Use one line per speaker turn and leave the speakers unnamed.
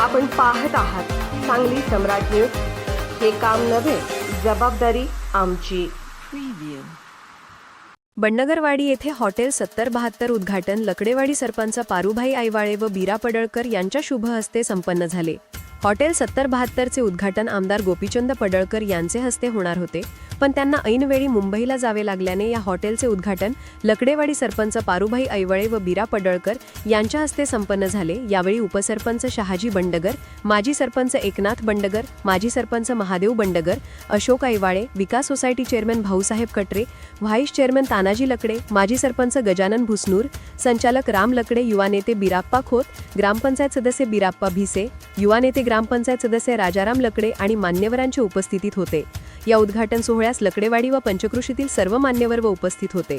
आपण पाहत आहात सांगली सम्राट न्यूज. हे काम नव्हे जबाबदारी आमची.
बंडगरवाडी येथे हॉटेल सत्तर बहात्तर उद्घाटन लकडेवाडी सरपंच पारुभाई आईवाळे व बीरा पडळकर यांच्या शुभ हस्ते संपन्न झाले. हॉटेल सत्तर बहात्तरचे उद्घाटन आमदार गोपीचंद पडळकर यांचे हस्ते होणार होते. पण त्यांना ऐनवेळी मुंबईला जावे लागल्याने या हॉटेलचे उद्घाटन लकडेवाडी सरपंच पारुभाई ऐवळे व बीरा पडळकर यांच्या हस्ते संपन्न झाले. यावेळी उपसरपंच शहाजी बंडगर माजी सरपंच एकनाथ बंडगर माजी sarpanch Mahadev Bandgar Ashok Aiwale Vikas society chairman Bhausaheb Katre vice chairman Tanaji Lakde माजी सरपंच गजानन भुसनूर संचालक राम लकडे युवा नेते बिराप्पा खोत ग्रामपंचायत सदस्य बिराप्पा भिसे युवा नेते ग्रामपंचायत सदस्य राजाराम लकडे आणि मान्यवरांच्या उपस्थितीत होते. या उद्घाटन सोहळ्यास लकडेवाडी व पंचकृषीतील सर्व मान्यवर व उपस्थित होते.